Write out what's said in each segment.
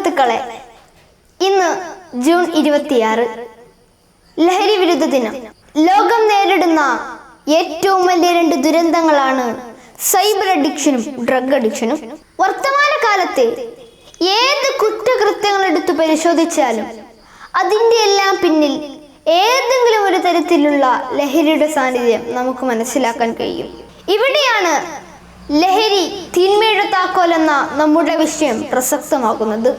സുഹൃത്തുക്കളെ ഇന്ന് ജൂൺ ഇരുപത്തിയാറ്. ലഹരി വിരുദ്ധ ദിനം. ലോകം നേരിടുന്ന ഏറ്റവും വലിയ രണ്ട് ദുരന്തങ്ങളാണ് സൈബർ അഡിക്ഷനും ഡ്രഗ് അഡിക്ഷനും. വർത്തമാന കാലത്തെ ഏത് കുറ്റകൃത്യങ്ങൾ എടുത്തു പരിശോധിച്ചാലും അതിന്റെ എല്ലാം പിന്നിൽ ഏതെങ്കിലും ഒരു തരത്തിലുള്ള ലഹരിയുടെ സാന്നിധ്യം നമുക്ക് മനസ്സിലാക്കാൻ കഴിയും. ഇവിടെയാണ് ലഹരി തിന്മയുടെ താക്കോലെന്ന നമ്മുടെ വിഷയം പ്രസക്തമാകുന്നത്.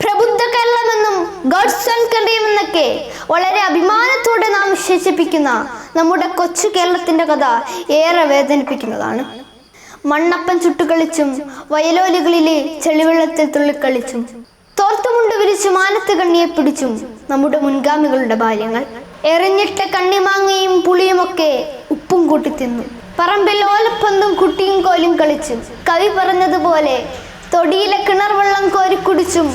പ്രബുദ്ധ കേരളമെന്നും ഗഡ്സ് ആൻഡ് കറിയുമെന്നൊക്കെ വളരെ അഭിമാനത്തോടെ നാം വിശേഷിപ്പിക്കുന്ന നമ്മുടെ കൊച്ചു കേരളത്തിന്റെ കഥ ഏറെ വേദനിപ്പിക്കുന്നതാണ്. മണ്ണപ്പൻ ചുട്ടുകളിച്ചും വയലോലുകളിലെ ചെളിവെള്ളത്തിൽ തുള്ളിക്കളിച്ചും തോർത്തുമുണ്ട് വിരിച്ചു മാനത്ത് കണ്ണിയെ പിടിച്ചും നമ്മുടെ മുൻഗാമികളുടെ ബാല്യങ്ങൾ. എറിഞ്ഞിട്ട കണ്ണിമാങ്ങയും പുളിയുമൊക്കെ ഉപ്പും കൂട്ടി തിന്നു. പറമ്പിൽ ഓലപ്പന്തും കുട്ടിയും കോലും കളിച്ചും. കവി പറഞ്ഞതുപോലെ തൊടിയിലെ കിണർ വെള്ളം കോരി കുടിച്ചും.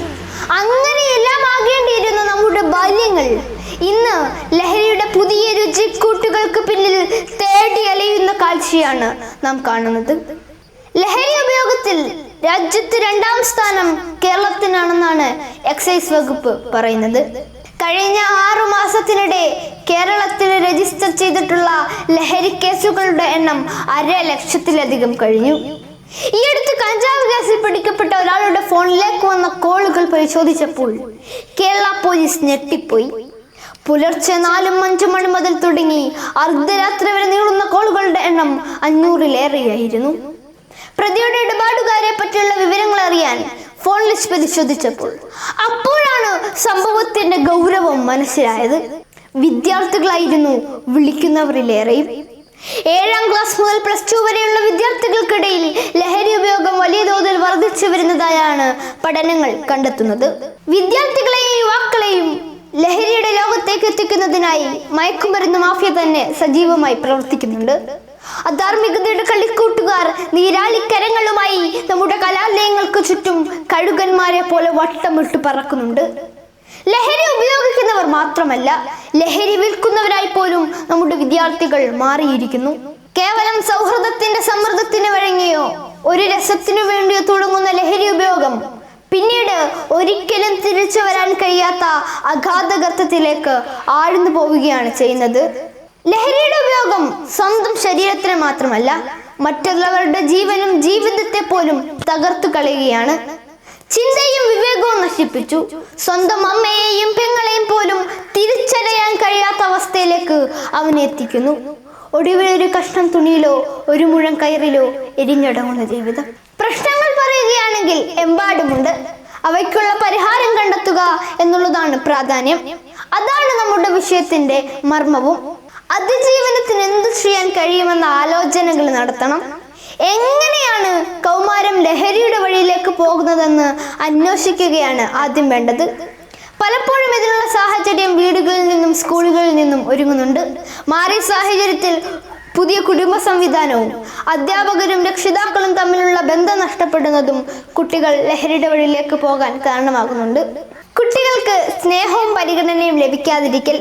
അങ്ങനെയെല്ലാം ആകേണ്ടിയിരുന്ന നമ്മുടെ ബാല്യങ്ങൾ. ഇന്ന് ലഹരിയുടെ പുതിയ രുചിക്കൂട്ടുകൾക്ക് പിന്നിൽ തേടി അലയുന്ന കാഴ്ചയാണ് നാം കാണുന്നത്. ലഹരി ഉപയോഗത്തിൽ രാജ്യത്ത് രണ്ടാം സ്ഥാനം കേരളത്തിനാണെന്നാണ് എക്സൈസ് വകുപ്പ് പറയുന്നത്. കഴിഞ്ഞ ആറു മാസത്തിനിടെ കേരളത്തിൽ രജിസ്റ്റർ ചെയ്തിട്ടുള്ള ലഹരി കേസുകളുടെ എണ്ണം അര ലക്ഷത്തിലധികം കഴിഞ്ഞു. ഈ അടുത്ത് കഞ്ചാവ് കേസിൽ പിടിക്കപ്പെട്ട ഒരാളുടെ ഫോണിലേക്ക് വന്ന കോളുകൾ പരിശോധിച്ചപ്പോൾ കേരള പോലീസ് ഞെട്ടിപ്പോയി. പുലർച്ചെ നാലും അഞ്ചു മണി മുതൽ തുടങ്ങി അർദ്ധരാത്രി വരെ നീളുന്ന കോളുകളുടെ എണ്ണം അഞ്ഞൂറിലേറെയായിരുന്നു. പ്രതിയുടെ ഇടപാടുകാരെ പറ്റിയുള്ള വിവരങ്ങൾ അറിയാൻ ഫോൺ ലിസ്റ്റ് പരിശോധിച്ചപ്പോൾ അപ്പോഴാണ് സംഭവത്തിന്റെ ഗൗരവം മനസ്സിലായത്. വിദ്യാർത്ഥികളായിരുന്നു വിളിക്കുന്നവരിലേറെയും ഏഴാം ക്ലാസ് മുതൽ പ്ലസ് ടു വരെയുള്ള വിദ്യാർത്ഥികൾക്കിടയിൽ ലഹരി ഉപയോഗം വലിയ തോതിൽ വർദ്ധിച്ചു വരുന്നതായാണ് പഠനങ്ങൾ കണ്ടെത്തുന്നത്. വിദ്യാർത്ഥികളെയും യുവാക്കളെയും ലഹരിയുടെ ലോകത്തേക്ക് എത്തിക്കുന്നതിനായി മയക്കുമരുന്ന് മാഫിയ തന്നെ സജീവമായി പ്രവർത്തിക്കുന്നുണ്ട്. അധാർമികതയുടെ കളിക്കൂട്ടുകാർ നീരാളിക്കരങ്ങളുമായി നമ്മുടെ കലാലയങ്ങൾക്ക് ചുറ്റും കഴുകന്മാരെ പോലെ വട്ടമിട്ട് പറക്കുന്നുണ്ട്. ലഹരി ഉപയോഗിക്കുന്നവർ മാത്രമല്ല ലഹരി വിൽക്കുന്നവരായി പോലും നമ്മുടെ വിദ്യാർത്ഥികൾ മാറിയിരിക്കുന്നു. കേവലം സൗഹൃദത്തിന്റെ സമ്മർദ്ദത്തിന് വഴങ്ങിയോ ഒരു രസത്തിനു വേണ്ടിയോ തുടങ്ങുന്ന ലഹരി ഉപയോഗം പിന്നീട് ഒരിക്കലും തിരിച്ചു വരാൻ കഴിയാത്ത അഗാധഗർത്തത്തിലേക്ക് ആഴ്ന്നു പോവുകയാണ് ചെയ്യുന്നത്. ലഹരിയുടെ ഉപയോഗം സ്വന്തം ശരീരത്തിന് മാത്രമല്ല മറ്റുള്ളവരുടെ ജീവനും ജീവിതത്തെ പോലും തകർത്തു കളയുകയാണ്. ചിന്തയും വിവേകവും നശിപ്പിച്ചു. സ്വന്തം അമ്മയെയും പെങ്ങളെയും പോലും തിരിച്ചറിയാൻ കഴിയാത്ത അവസ്ഥയിലേക്ക് അവനെ എത്തിക്കുന്നു. ഒടുവിൽ ഒരു കഷ്ണം തുണിയിലോ ഒരു മുഴം കയറിലോ എരിഞ്ഞടങ്ങുന്ന ജീവിതം. പ്രശ്നങ്ങൾ പറയുകയാണെങ്കിൽ എമ്പാടുമുണ്ട്. അവയ്ക്കുള്ള പരിഹാരം കണ്ടെത്തുക എന്നുള്ളതാണ് പ്രാധാന്യം. അതാണ് നമ്മുടെ വിഷയത്തിന്റെ മർമ്മവും. അതിജീവനത്തിന് എന്ത് ചെയ്യാൻ കഴിയുമെന്ന ആലോചനകൾ നടത്തണം. എങ്ങനെയാണ് കൗമാരം ലഹരിയുടെ വഴിയിലേക്ക് പോകുന്നതെന്ന് അന്വേഷിക്കുകയാണ് ആദ്യം വേണ്ടത്. പലപ്പോഴും ഇതിനുള്ള സാഹചര്യം വീടുകളിൽ നിന്നും സ്കൂളുകളിൽ നിന്നും ഒരുങ്ങുന്നുണ്ട്. മാറിയ സാഹചര്യത്തിൽ പുതിയ കുടുംബ സംവിധാനവും അധ്യാപകരും രക്ഷിതാക്കളും തമ്മിലുള്ള ബന്ധം നഷ്ടപ്പെടുന്നതും കുട്ടികൾ ലഹരിയുടെ വഴിയിലേക്ക് പോകാൻ കാരണമാകുന്നുണ്ട്. കുട്ടികൾക്ക് സ്നേഹവും പരിഗണനയും ലഭിക്കാതിരിക്കൽ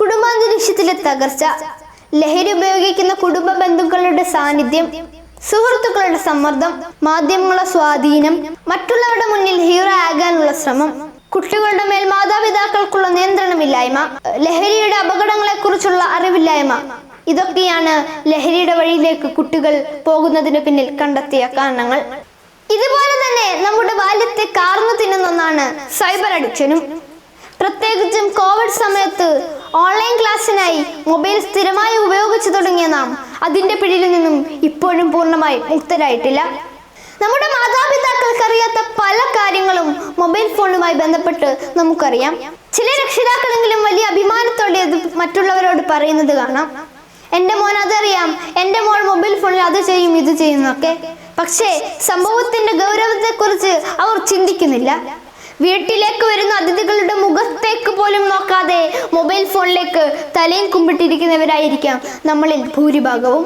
കുടുംബാന്തരീക്ഷത്തിലെ തകർച്ച ലഹരി ഉപയോഗിക്കുന്ന കുടുംബ ബന്ധുക്കളുടെ സാന്നിധ്യം സുഹൃത്തുക്കളുടെ സമ്മർദ്ദം മാധ്യമങ്ങളുടെ സ്വാധീനം മറ്റുള്ളവരുടെ മുന്നിൽ ഹീറോ ആകാനുള്ള ശ്രമം കുട്ടികളുടെ മേൽ മാതാപിതാക്കൾക്കുള്ള നിയന്ത്രണമില്ലായ്മ ലഹരിയുടെ അപകടങ്ങളെക്കുറിച്ചുള്ള അറിവില്ലായ്മ ഇതൊക്കെയാണ് ലഹരിയുടെ വഴിയിലേക്ക് കുട്ടികൾ പോകുന്നതിന് പിന്നിൽ കണ്ടെത്തിയ കാരണങ്ങൾ. ഇതുപോലെ തന്നെ നമ്മുടെ ബാല്യത്തെ കാർന്നു തിന്നുന്ന ഒന്നാണ് സൈബർ അഡിക്ഷനും. പ്രത്യേകിച്ചും കോവിഡ് സമയത്ത് ഓൺലൈൻ ക്ലാസ്സിനായി മൊബൈൽ സ്ഥിരമായി ഉപയോഗിച്ചു തുടങ്ങിയ നാം അതിന്റെ പിടിയിൽ നിന്നും ഇപ്പോഴും പൂർണമായി മുക്തരായിട്ടില്ല. നമ്മുടെ മാതാപിതാക്കൾക്കറിയാത്ത പല കാര്യങ്ങളും മൊബൈൽ ഫോണുമായി ബന്ധപ്പെട്ട് നമുക്കറിയാം. ചില രക്ഷിതാക്കളെങ്കിലും വലിയ അഭിമാനത്തോടെ അത് മറ്റുള്ളവരോട് പറയുന്നത് കാണാം. എന്റെ മോൻ അതറിയാം. എന്റെ മോൾ മൊബൈൽ ഫോണിൽ അത് ചെയ്യും ഇത് ചെയ്യുന്നൊക്കെ. പക്ഷേ സംഭവത്തിന്റെ ഗൗരവത്തെക്കുറിച്ച് അവർ ചിന്തിക്കുന്നില്ല. വീട്ടിലേക്ക് വരുന്ന അതിഥികളുടെ മുഖത്തേക്ക് പോലും നോക്കാതെ മൊബൈൽ ഫോണിലേക്ക് തലയും കുമ്പിട്ടിരിക്കുന്നവരായിരിക്കാം നമ്മളിൽ ഭൂരിഭാഗവും.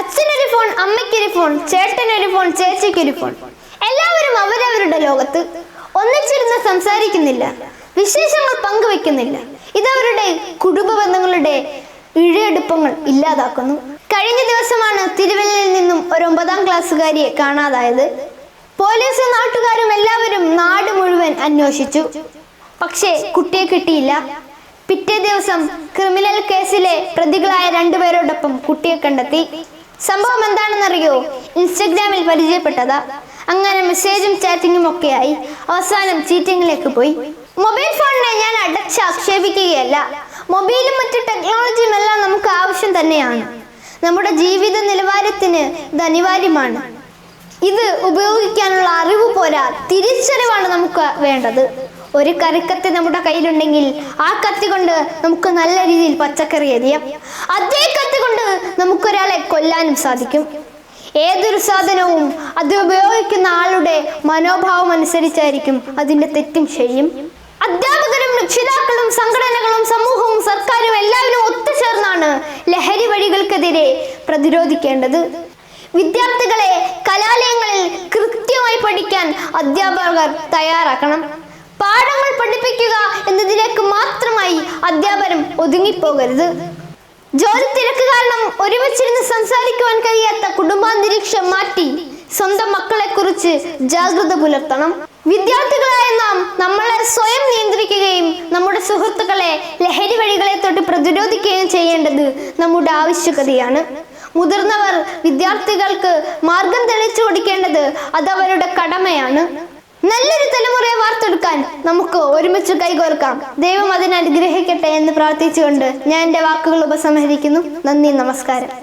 അച്ഛനൊരു ഫോൺ അമ്മയ്ക്കൊരു ഫോൺ ചേട്ടനൊരു ഫോൺ ചേച്ചിക്കൊരു ഫോൺ. എല്ലാവരും അവരവരുടെ ലോകത്ത് ഒന്നിച്ചിരുന്ന് സംസാരിക്കുന്നില്ല വിശേഷങ്ങൾ പങ്കുവെക്കുന്നില്ല. ഇതവരുടെ കുടുംബ ബന്ധങ്ങളുടെ ഇഴയെടുപ്പങ്ങൾ ഇല്ലാതാക്കുന്നു. കഴിഞ്ഞ ദിവസമാണ് തിരുവല്ലയിൽ നിന്നും ഒരു ഒമ്പതാം ക്ലാസ്സുകാരിയെ കാണാതായത്. പോലീസും നാട്ടുകാരും എല്ലാവരും അന്വേഷിച്ചു. പക്ഷേ കുട്ടിയെ കിട്ടിയില്ല. പിറ്റേ ദിവസം ക്രിമിനൽ കേസിലെ പ്രതികളായ രണ്ടുപേരോടൊപ്പം കുട്ടിയെ കണ്ടെത്തി. സംഭവം എന്താണെന്നറിയോ? ഇൻസ്റ്റഗ്രാമിൽ പരിചയപ്പെട്ടതാ. അങ്ങനെ മെസ്സേജും ചാറ്റിങ്ങും ഒക്കെയായി അവസാനം ചീറ്റിങ്ങിലേക്ക് പോയി. മൊബൈൽ ഫോണിനെ ഞാൻ അടച്ച് ആക്ഷേപിക്കുകയല്ല. മൊബൈലും മറ്റു ടെക്നോളജിയും എല്ലാം നമുക്ക് ആവശ്യം തന്നെയാണ്. നമ്മുടെ ജീവിത നിലവാരത്തിന് ഇത് അനിവാര്യമാണ്. ഇത് ഉപയോഗിക്കാനുള്ള അറിവ് പോരാ. തിരിച്ചറിവാണ് നമുക്ക് വേണ്ടത്. ഒരു കറിക്കത്തി നമ്മുടെ കയ്യിലുണ്ടെങ്കിൽ ആ കത്തി കൊണ്ട് നമുക്ക് നല്ല രീതിയിൽ പച്ചക്കറി എരിയാം. അതേ കത്തി കൊണ്ട് നമുക്കൊരാളെ കൊല്ലാനും സാധിക്കും. ഏതൊരു സാധനവും അത് ഉപയോഗിക്കുന്ന ആളുടെ മനോഭാവം അനുസരിച്ചായിരിക്കും അതിന്റെ തെറ്റും ശരിയും. അധ്യാപകരും രക്ഷിതാക്കളും സംഘടനകളും സമൂഹവും സർക്കാരും എല്ലാവരും ഒത്തുചേർന്നാണ് ലഹരി വഴികൾക്കെതിരെ പ്രതിരോധിക്കേണ്ടത്. വിദ്യാർത്ഥികളെ കലാലയങ്ങളിൽ കൃത്യമായി പഠിക്കാൻ അധ്യാപകർ തയ്യാറാക്കണം. പാഠങ്ങൾ പഠിപ്പിക്കുക എന്നതിലേക്ക് മാത്രമായി അധ്യാപനം ഒതുങ്ങിപ്പോകരുത്. ജോലി തിരക്ക് കാരണം ഒരുമിച്ചിരുന്ന് സംസാരിക്കുവാൻ കഴിയാത്ത കുടുംബാന്തരീക്ഷം മാറ്റി സ്വന്തം മക്കളെ കുറിച്ച് ജാഗ്രത പുലർത്തണം. വിദ്യാർത്ഥികളായ നാം നമ്മളെ സ്വയം നിയന്ത്രിക്കുകയും നമ്മുടെ സുഹൃത്തുക്കളെ ലഹരി വഴികളെ തൊട്ട് പ്രതിരോധിക്കുകയും ചെയ്യേണ്ടത് നമ്മുടെ ആവശ്യകതയാണ്. മുതിർന്നവർ വിദ്യാർത്ഥികൾക്ക് മാർഗം തെളിച്ചു കൊടുക്കേണ്ടത് അതവരുടെ കടമയാണ്. നല്ലൊരു തലമുറയെ വാർത്തെടുക്കാൻ നമുക്ക് ഒരുമിച്ച് കൈകോർക്കാം. ദൈവം അതിനെ അനുഗ്രഹിക്കട്ടെ എന്ന് പ്രാർത്ഥിച്ചുകൊണ്ട് ഞാൻ എന്റെ വാക്കുകൾ ഉപസംഹരിക്കുന്നു. നന്ദി നമസ്കാരം.